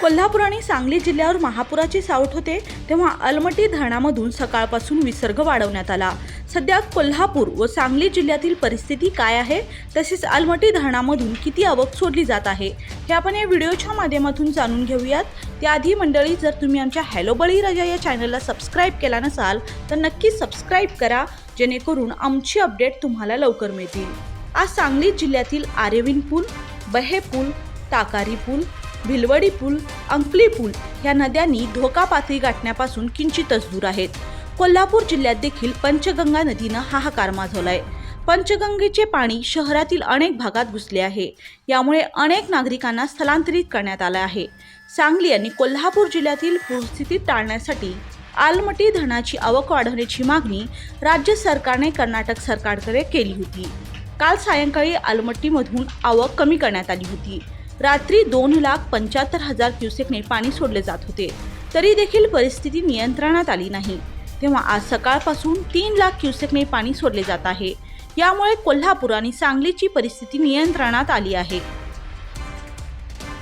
कोल्हापूर आणि सांगली जिल्ह्यावर महापुराचे सावट होते तेव्हा अलमटी धरणामधून सकाळपासून विसर्ग वाढवण्यात आला. सध्या कोल्हापूर व सांगली जिल्ह्यातील परिस्थिती काय आहे तसेच अलमटी धरणामधून किती आवक सोडली जात आहे हे आपण या व्हिडिओच्या माध्यमातून जाणून घेऊयात. त्याआधी मंडळी जर तुम्ही आमच्या हॅलो बळीराजा या चॅनलला सबस्क्राईब केला नसाल तर नक्की सबस्क्राईब करा जेणेकरून आमची अपडेट तुम्हाला लवकर मिळतील. आज सांगली जिल्ह्यातील आर्यविन पूल बहे पूल ताकारी पूल भिलवडी पूल अंकली पूल ह्या नद्यांनी धोका पातळी गाठण्यापासून किंचितच दूर आहेत. कोल्हापूर जिल्ह्यात देखील पंचगंगा नदीनं हाहाकार माजवलाय. पंचगंगेचे पाणी शहरातील अनेक भागात घुसले आहे. यामुळे अनेक नागरिकांना स्थलांतरित करण्यात आलं आहे. सांगली आणि कोल्हापूर जिल्ह्यातील पूरस्थिती टाळण्यासाठी आलमटी धरणाची आवक वाढवण्याची मागणी राज्य सरकारने कर्नाटक सरकारकडे केली होती. काल सायंकाळी आलमट्टीमधून आवक कमी करण्यात आली होती. रात्री दोन लाख पंच्याहत्तर हजार क्युसेकने पाणी सोडले जात होते. तरी देखील परिस्थिती नियंत्रणात आली नाही. तेव्हा आज सकाळपासून तीन लाख क्युसेकने पाणी सोडले जात आहे. यामुळे कोल्हापूर आणि सांगलीची परिस्थिती नियंत्रणात आली आहे.